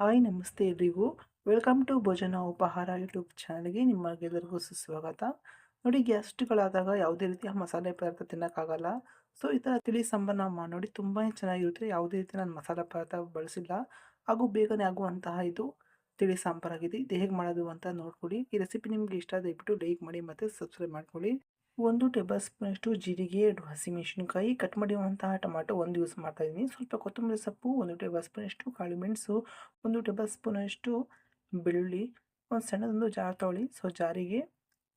Hi, ನಮಸ್ತೆ ಎಲ್ರಿಗೂ. Welcome to ಭೋಜನ ಉಪಹಾರ ಯೂಟ್ಯೂಬ್ ಚಾನಲ್ಗೆ ನಿಮಗೆಲ್ಲರಿಗೂ ಸುಸ್ವಾಗತ. ನೋಡಿ, ಗ್ಯಾಸ್ಟ್ಗಳಾದಾಗ ಯಾವುದೇ ರೀತಿಯ ಮಸಾಲೆ ಪದಾರ್ಥ ತಿನ್ನೋಕ್ಕಾಗಲ್ಲ. ಸೊ, ಈ ಥರ ತಿಳಿ ಸಂಬಂಧ ಮಾಡಿ ನೋಡಿ ತುಂಬಾ ಚೆನ್ನಾಗಿರುತ್ತೆ. ಯಾವುದೇ ರೀತಿ ನಾನು ಮಸಾಲೆ ಪದಾರ್ಥ ಬಳಸಿಲ್ಲ. ಹಾಗೂ ಬೇಗನೆ ಆಗುವಂತಹ ಇದು ತಿಳಿ ಸಾಂಬಾರಾಗಿದೆ. ಇದು ಹೇಗೆ ಮಾಡೋದು ಅಂತ ನೋಡ್ಕೊಳ್ಳಿ. ಈ ರೆಸಿಪಿ ನಿಮಗೆ ಇಷ್ಟ ದಯವಿಟ್ಟು ಲೈಕ್ ಮಾಡಿ ಮತ್ತು ಸಬ್ಸ್ಕ್ರೈಬ್ ಮಾಡ್ಕೊಳ್ಳಿ. ಒಂದು ಟೇಬಲ್ ಸ್ಪೂನಷ್ಟು ಜೀರಿಗೆ ಎರಡು ಹಸಿಮೆಣಸಿನಕಾಯಿ ಕಟ್ ಮಾಡಿರುವಂತಹ ಟೊಮಾಟೊ ಒಂದು ಯೂಸ್ ಮಾಡ್ತಾ ಇದ್ದೀನಿ. ಸ್ವಲ್ಪ ಕೊತ್ತಂಬರಿ ಸೊಪ್ಪು, ಒಂದು ಟೇಬಲ್ ಸ್ಪೂನಷ್ಟು ಕಾಳು ಮೆಣಸು, ಒಂದು ಟೇಬಲ್ ಸ್ಪೂನಷ್ಟು ಬೆಳ್ಳುಳ್ಳಿ, ಒಂದು ಸಣ್ಣದೊಂದು ಜಾರ್ ತೊಳಿ ಸೊ ಜಾರಿಗೆ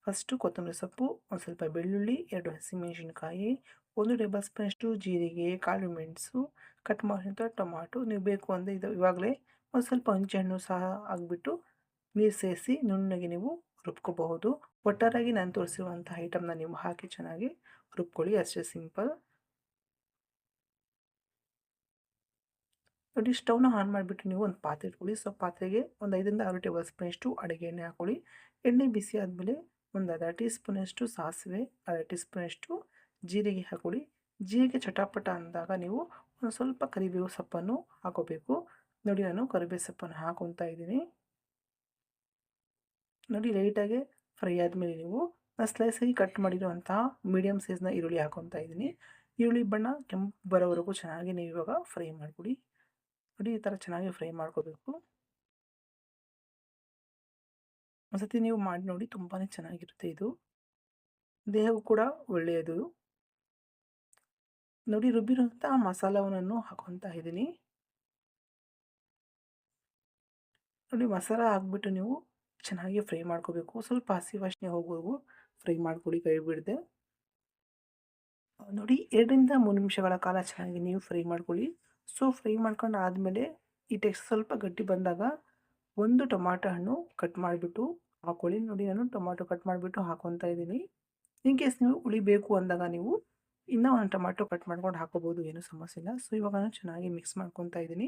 ಫಸ್ಟು ಕೊತ್ತಂಬರಿ ಸೊಪ್ಪು, ಒಂದು ಸ್ವಲ್ಪ ಬೆಳ್ಳುಳ್ಳಿ, ಎರಡು ಹಸಿಮೆಣಸಿನಕಾಯಿ ಒಂದು ಟೇಬಲ್ ಸ್ಪೂನಷ್ಟು ಜೀರಿಗೆ, ಕಾಳು ಮೆಣಸು ಕಟ್ ಮಾಡಿದಂಥ ಟೊಮಾಟೊ. ನೀವು ಬೇಕು ಅಂದರೆ ಇದು ಇವಾಗಲೇ ಒಂದು ಸ್ವಲ್ಪ ಹಣ್ಣು ಸಹ ಆಗಿಬಿಟ್ಟು ನೀರು ಸೇರಿಸಿ, ನುಣ್ಣಗೆ ನೀವು ರುಬ್ಕೋಬಹುದು. ಒಟ್ಟಾರೆಯಾಗಿ ನಾನು ತೋರಿಸಿರುವಂಥ ಐಟಮ್ನ ನೀವು ಹಾಕಿ ಚೆನ್ನಾಗಿ ರುಬ್ಕೊಳ್ಳಿ, ಅಷ್ಟೇ ಸಿಂಪಲ್ ನೋಡಿ ಸ್ಟವ್ನ ಆನ್ ಮಾಡಿಬಿಟ್ಟು ನೀವು ಒಂದು ಪಾತ್ರೆ ಇಟ್ಕೊಳ್ಳಿ. ಸೊ ಪಾತ್ರೆಗೆ ಒಂದು ಐದರಿಂದ ಆರು ಟೇಬಲ್ ಸ್ಪೂನಷ್ಟು ಅಡುಗೆ ಎಣ್ಣೆ ಹಾಕೊಳ್ಳಿ. ಎಣ್ಣೆ ಬಿಸಿ ಆದಮೇಲೆ ಒಂದು ಅರ್ಧ ಟೀ ಸ್ಪೂನಷ್ಟು ಸಾಸಿವೆ, ಅರ್ಧ ಟೀ ಸ್ಪೂನಷ್ಟು ಜೀರಿಗೆ ಹಾಕೊಳ್ಳಿ. ಜೀರಿಗೆ ಚಟಾಪಟ ಅಂದಾಗ ನೀವು ಒಂದು ಸ್ವಲ್ಪ ಕರಿಬೇವು ಸೊಪ್ಪನ್ನು ಹಾಕೋಬೇಕು. ನೋಡಿ, ನಾನು ಕರಿಬೇವು ಸೊಪ್ಪನ್ನು ಹಾಕೊತಾ ಇದ್ದೀನಿ. ನೋಡಿ ಲೈಟಾಗಿ ಫ್ರೈ ಆದಮೇಲೆ ನೀವು ಸ್ಲೈಸಾಗಿ ಕಟ್ ಮಾಡಿರುವಂತಹ ಮೀಡಿಯಮ್ ಸೈಜ್ನ ಈರುಳ್ಳಿ ಹಾಕೊತಾ ಇದ್ದೀನಿ. ಈರುಳ್ಳಿ ಬಣ್ಣ ಕೆಂಪು ಬರೋವರೆಗೂ ಚೆನ್ನಾಗಿ ನೀವು ಇವಾಗ ಫ್ರೈ ಮಾಡಿಕೊಡಿ. ನೋಡಿ, ಈ ಥರ ಚೆನ್ನಾಗಿ ಫ್ರೈ ಮಾಡ್ಕೋಬೇಕು. ಒಂದ್ಸತಿ ನೀವು ಮಾಡಿ ನೋಡಿ ತುಂಬಾ ಚೆನ್ನಾಗಿರುತ್ತೆ ಇದು. ದೇಹವು ಕೂಡ ಒಳ್ಳೆಯದು. ನೋಡಿ ರುಬ್ಬಿರುವಂಥ ಮಸಾಲವನ್ನು ಹಾಕೊತಾ ಇದ್ದೀನಿ. ನೋಡಿ, ಮಸಾಲ ಹಾಕ್ಬಿಟ್ಟು ನೀವು ಚೆನ್ನಾಗಿ ಫ್ರೈ ಮಾಡ್ಕೋಬೇಕು. ಸ್ವಲ್ಪ ಹಸಿ ವಾಸನೆ ಹೋಗುವವರೆಗೂ ಫ್ರೈ ಮಾಡ್ಕೊಳ್ಳಿ ಕೈ ಬಿಡದೆ. ನೋಡಿ, ಎರಡರಿಂದ ಮೂರು ನಿಮಿಷಗಳ ಕಾಲ ಚೆನ್ನಾಗಿ ನೀವು ಫ್ರೈ ಮಾಡ್ಕೊಳ್ಳಿ. ಸೊ, ಫ್ರೈ ಮಾಡ್ಕೊಂಡು ಆದಮೇಲೆ ಈ ಟೆಕ್ಸ್ಟ್ ಸ್ವಲ್ಪ ಗಟ್ಟಿ ಬಂದಾಗ ಒಂದು ಟೊಮಾಟೊ ಹಣ್ಣು ಕಟ್ ಮಾಡಿಬಿಟ್ಟು ಹಾಕೊಳ್ಳಿ. ನೋಡಿ, ನಾನು ಟೊಮಾಟೊ ಕಟ್ ಮಾಡಿಬಿಟ್ಟು ಹಾಕೊತಾ ಇದ್ದೀನಿ. ಇನ್ ಕೇಸ್ ನೀವು ಉಳಿಬೇಕು ಅಂದಾಗ ನೀವು ಇನ್ನೂ ಒಂದು ಟೊಮ್ಯಾಟೊ ಕಟ್ ಮಾಡ್ಕೊಂಡು ಹಾಕೋಬೋದು, ಏನೂ ಸಮಸ್ಯೆ ಇಲ್ಲ. ಸೊ ಇವಾಗ ನಾನು ಚೆನ್ನಾಗಿ ಮಿಕ್ಸ್ ಮಾಡ್ಕೊತಾ ಇದ್ದೀನಿ.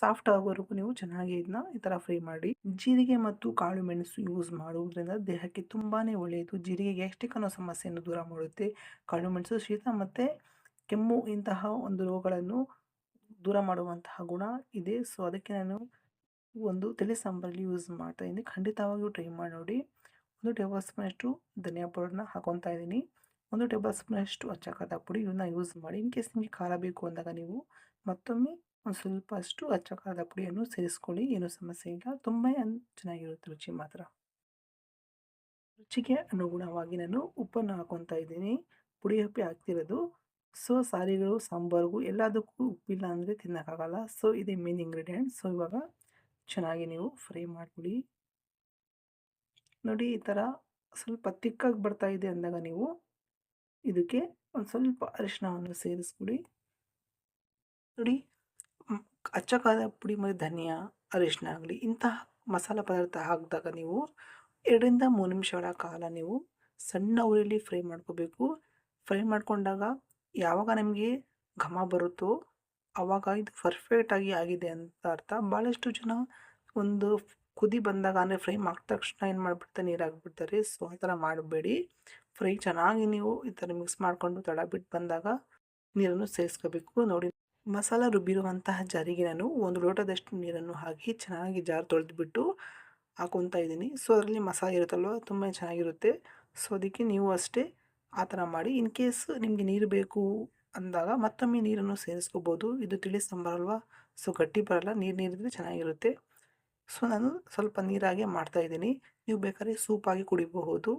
ಸಾಫ್ಟ್ ಆಗೋವರೆಗೂ ನೀವು ಚೆನ್ನಾಗಿ ಇದನ್ನ ಈ ಥರ ಫ್ರೈ ಮಾಡಿ. ಜೀರಿಗೆ ಮತ್ತು ಕಾಳು ಮೆಣಸು ಯೂಸ್ ಮಾಡುವುದರಿಂದ ದೇಹಕ್ಕೆ ತುಂಬಾ ಒಳ್ಳೆಯದು. ಜೀರಿಗೆ ಗ್ಯಾಸ್ಟ್ರಿಕ್ ಅನ್ನೋ ಸಮಸ್ಯೆಯನ್ನು ದೂರ ಮಾಡುತ್ತೆ. ಕಾಳು ಮೆಣಸು, ಶೀತ ಮತ್ತು ಕೆಮ್ಮು ಇಂತಹ ಒಂದು ರೋಗಗಳನ್ನು ದೂರ ಮಾಡುವಂತಹ ಗುಣ ಇದೆ. ಸೊ ಅದಕ್ಕೆ ನಾನು ಒಂದು ತಲೆ ಸಾಂಬಾರಲ್ಲಿ ಯೂಸ್ ಮಾಡ್ತಾ ಇದ್ದೀನಿ. ಖಂಡಿತವಾಗಿಯೂ ಟ್ರೈ ಮಾಡಿ ನೋಡಿ. ಒಂದು ಟೇಬಲ್ ಸ್ಪೂನಷ್ಟು ಧನಿಯಾ ಪೌಡರ್ನ ಹಾಕೊತಾ ಇದ್ದೀನಿ. ಒಂದು ಟೇಬಲ್ ಸ್ಪೂನಷ್ಟು ಅಚ್ಚ ಖಾರದ ಪುಡಿ ಇವನ್ನ ಯೂಸ್ ಮಾಡಿ ಇನ್ ಕೇಸ್ ನಿಮಗೆ ಖಾರ ಬೇಕು ಅಂದಾಗ ನೀವು ಮತ್ತೊಮ್ಮೆ ಒಂದು ಸ್ವಲ್ಪ ಅಷ್ಟು ಅಚ್ಚ ಪುಡಿಯನ್ನು ಸೇರಿಸ್ಕೊಳ್ಳಿ, ಏನೂ ಸಮಸ್ಯೆ ಇಲ್ಲ. ತುಂಬ ಚೆನ್ನಾಗಿರುತ್ತೆ ರುಚಿ ಮಾತ್ರ. ರುಚಿಗೆ ಅನುಗುಣವಾಗಿ ನಾನು ಉಪ್ಪನ್ನು ಹಾಕೊತಾ ಇದ್ದೀನಿ. ಪುಡಿ ಉಪ್ಪಿ ಹಾಕ್ತಿರೋದು. ಸೊ ಸಾರಿಗಳು, ಸಾಂಬಾರಿಗೂ ಎಲ್ಲದಕ್ಕೂ ಉಪ್ಪಿಲ್ಲ ಅಂದರೆ ತಿನ್ನೋಕ್ಕಾಗಲ್ಲ. ಸೊ ಇದೇ ಮೇನ್ ಇಂಗ್ರೀಡಿಯೆಂಟ್ ಸೊ ಇವಾಗ ಚೆನ್ನಾಗಿ ನೀವು ಫ್ರೈ ಮಾಡಿಬಿಡಿ ನೋಡಿ, ಈ ಥರ ಸ್ವಲ್ಪ ತಿಕ್ಕಾಗಿ ಬರ್ತಾ ಇದೆ ಅಂದಾಗ ನೀವು ಇದಕ್ಕೆ ಒಂದು ಸ್ವಲ್ಪ ಅರಿಶಿನವನ್ನು ಸೇರಿಸ್ಬಿಡಿ ನೋಡಿ ಅಚ್ಚ ಖಾರದ ಪುಡಿ ಮತ್ತು ಧನಿಯಾ ಅರಿಶಿನ ಆಗಲಿ, ಇಂತಹ ಮಸಾಲೆ ಪದಾರ್ಥ ಹಾಕಿದಾಗ ನೀವು ಎರಡರಿಂದ ಮೂರು ನಿಮಿಷಗಳ ಕಾಲ ನೀವು ಸಣ್ಣ ಉರಿಯಲ್ಲಿ ಫ್ರೈ ಮಾಡ್ಕೋಬೇಕು. ಫ್ರೈ ಮಾಡಿಕೊಂಡಾಗ ಯಾವಾಗ ನಿಮಗೆ ಘಮ ಬರುತ್ತೋ ಆವಾಗ ಇದು ಪರ್ಫೆಕ್ಟಾಗಿ ಆಗಿದೆ ಅಂತ ಅರ್ಥ. ಭಾಳಷ್ಟು ಜನ ಒಂದು ಕುದಿ ಬಂದಾಗ ಅಂದರೆ ಫ್ರೈ ಮಾಡಿದ ತಕ್ಷಣ ಏನು ಮಾಡಿಬಿಡ್ತಾರೆ ನೀರು ಹಾಕ್ಬಿಡ್ತಾರೆ ಸೊ ಆ ಥರ ಮಾಡಬೇಡಿ. ಫ್ರೈ ಚೆನ್ನಾಗಿ ನೀವು ಈ ಥರ ಮಿಕ್ಸ್ ಮಾಡಿಕೊಂಡು ತಡ ಬಿಟ್ಟು ಬಂದಾಗ ನೀರನ್ನು ಸೇರಿಸ್ಕೋಬೇಕು ನೋಡಿ, ಮಸಾಲ ರುಬ್ಬಿರುವಂತಹ ಜಾರಿಗೆ ನಾನು ಒಂದು ಲೋಟದಷ್ಟು ನೀರನ್ನು ಹಾಕಿ ಚೆನ್ನಾಗಿ ಜಾರ್ ತೊಳೆದ್ಬಿಟ್ಟು ಹಾಕೊತಾ ಇದ್ದೀನಿ. ಸೊ ಅದರಲ್ಲಿ ಮಸಾಲೆ ಇರುತ್ತಲ್ವ? ತುಂಬ ಚೆನ್ನಾಗಿರುತ್ತೆ. ಸೊ ಅದಕ್ಕೆ ನೀವು ಅಷ್ಟೇ ಆ ಥರ ಮಾಡಿ. ಇನ್ ಕೇಸ್ ನಿಮಗೆ ನೀರು ಬೇಕು ಅಂದಾಗ ಮತ್ತೊಮ್ಮೆ ನೀರನ್ನು ಸೇರಿಸ್ಕೋಬೋದು. ಇದು ತಿಳಿ ಸಾಂಬಾರಲ್ವ ಸೊ ಗಟ್ಟಿ ಬರಲ್ಲ. ನೀರು ನೀರಿದ್ರೆ ಚೆನ್ನಾಗಿರುತ್ತೆ. ಸೊ, ನಾನು ಸ್ವಲ್ಪ ನೀರಾಗೆ ಮಾಡ್ತಾಯಿದ್ದೀನಿ ನೀವು ಬೇಕಾದ್ರೆ ಸೂಪಾಗಿ ಕುಡಿಬಹುದು.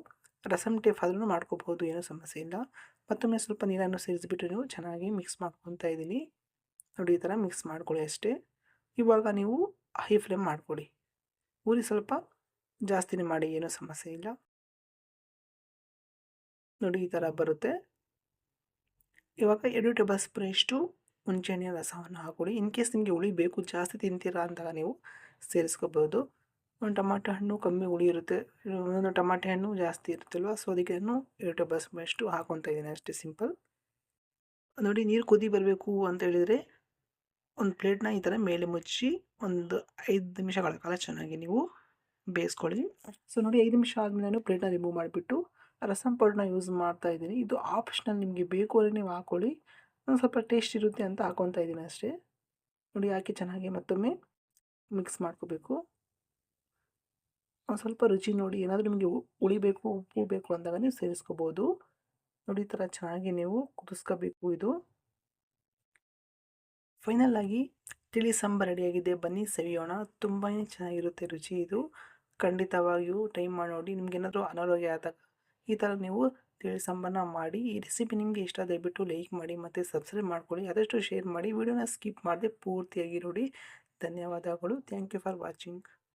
ರಸಮ್ ಟೇಫ್ ಆದ್ರೂ ಮಾಡ್ಕೋಬಹುದು, ಏನೂ ಸಮಸ್ಯೆ ಇಲ್ಲ. ಮತ್ತೊಮ್ಮೆ ಸ್ವಲ್ಪ ನೀರನ್ನು ಸೇರಿಸ್ಬಿಟ್ಟು ನೀವು ಚೆನ್ನಾಗಿ ಮಿಕ್ಸ್ ಮಾಡ್ಕೊತಾ ಇದ್ದೀನಿ. ನೋಡಿ, ಈ ಥರ ಮಿಕ್ಸ್ ಮಾಡ್ಕೊಳ್ಳಿ ಅಷ್ಟೇ. ಇವಾಗ ನೀವು ಹೈ ಫ್ಲೇಮ್ ಮಾಡ್ಕೊಳ್ಳಿ. ಊರಿ ಸ್ವಲ್ಪ ಜಾಸ್ತಿನೇ ಮಾಡಿ, ಏನೂ ಸಮಸ್ಯೆ ಇಲ್ಲ. ನೋಡಿ, ಈ ಥರ ಬರುತ್ತೆ. ಇವಾಗ ಎರಡು ಟೇಬಲ್ ಸ್ಪೂನಷ್ಟು ಹುಣಸೆಹಣ್ಣಿನ ರಸವನ್ನು ಹಾಕೊಳ್ಳಿ ಇನ್ ಕೇಸ್ ನಿಮಗೆ ಹುಳಿ ಬೇಕು, ಜಾಸ್ತಿ ತಿಂತೀರಾ ಅಂದಾಗ ನೀವು ಸೇರಿಸ್ಕೋಬೋದು. ಒಂದು ಟಮಾಟೆ ಹಣ್ಣು ಕಮ್ಮಿ ಹುಳಿ ಇರುತ್ತೆ. ಒಂದೊಂದು ಟಮಾಟೆ ಹಣ್ಣು ಜಾಸ್ತಿ ಇರುತ್ತಲ್ವ? ಸೊ ಅದಕ್ಕೆ ನಾನು ಎರಡು ಟೇಬಲ್ ಸ್ಪೂನಷ್ಟು ಹಾಕೊತಾ ಇದ್ದೀನಿ. ಅಷ್ಟೇ ಸಿಂಪಲ್. ನೋಡಿ, ನೀರು ಕುದಿ ಬರಬೇಕು ಅಂತ ಹೇಳಿದರೆ ಒಂದು ಪ್ಲೇಟ್ನ ಈ ಥರ ಮೇಲೆ ಮುಚ್ಚಿ ಒಂದು ಐದು ನಿಮಿಷಗಳ ಕಾಲ ಚೆನ್ನಾಗಿ ನೀವು ಬೇಯಿಸ್ಕೊಳ್ಳಿ. ಸೊ ನೋಡಿ, ಐದು ನಿಮಿಷ ಆದಮೇಲೆ ನಾನು ಪ್ಲೇಟ್ನ ರಿಮೂವ್ ಮಾಡಿಬಿಟ್ಟು ರಸಂ ಪೌಡ್ರನ್ನ ಯೂಸ್ ಮಾಡ್ತಾ ಇದ್ದೀನಿ. ಇದು ಆಪ್ಷನಲ್ ನಿಮಗೆ ಬೇಕು ಅಂದರೆ ನೀವು ಹಾಕ್ಕೊಳ್ಳಿ. ಒಂದು ಸ್ವಲ್ಪ ಟೇಸ್ಟ್ ಇರುತ್ತೆ ಅಂತ ಹಾಕೊತಾ ಇದ್ದೀನಿ ಅಷ್ಟೇ. ನೋಡಿ ಹಾಕಿ ಚೆನ್ನಾಗಿ ಮತ್ತೊಮ್ಮೆ ಮಿಕ್ಸ್ ಮಾಡ್ಕೋಬೇಕು. ಒಂದು ಸ್ವಲ್ಪ ರುಚಿ ನೋಡಿ, ಏನಾದರೂ ನಿಮಗೆ ಉಳಿಬೇಕು ಬೇಕು ಉಪ್ಪು ಬೇಕು ಅಂದಾಗ ನೀವು ಸೇರಿಸ್ಕೋಬೋದು. ನೋಡಿ ಈ ಥರ ಚೆನ್ನಾಗಿ ನೀವು ಕುದಿಸ್ಕೋಬೇಕು ಇದು. ಫೈನಲ್ ಆಗಿ ತಿಳಿ ಸಾಂಬಾರು ರೆಡಿಯಾಗಿದೆ. ಬನ್ನಿ ಸವಿಯೋಣ. ತುಂಬಾ ಚೆನ್ನಾಗಿರುತ್ತೆ ರುಚಿ ಇದು. ಖಂಡಿತವಾಗಿಯೂ ಟೈಮ್ ಮಾಡಿ ನೋಡಿ ನಿಮ್ಗೇನಾದರೂ ಅನಾರೋಗ್ಯ ಆದಾಗ ಈ ಥರ ನೀವು ತಿಳಿ ಸಾಂಬಾರನ್ನ ಮಾಡಿ, ಈ ರೆಸಿಪಿ ನಿಮಗೆ ಇಷ್ಟ ದಯವಿಟ್ಟು ಲೈಕ್ ಮಾಡಿ ಮತ್ತು ಸಬ್ಸ್ಕ್ರೈಬ್ ಮಾಡ್ಕೊಳ್ಳಿ. ಆದಷ್ಟು ಶೇರ್ ಮಾಡಿ. ವಿಡಿಯೋನ ಸ್ಕಿಪ್ ಮಾಡದೆ ಪೂರ್ತಿಯಾಗಿ ನೋಡಿ. ಧನ್ಯವಾದಗಳು. Thank you for watching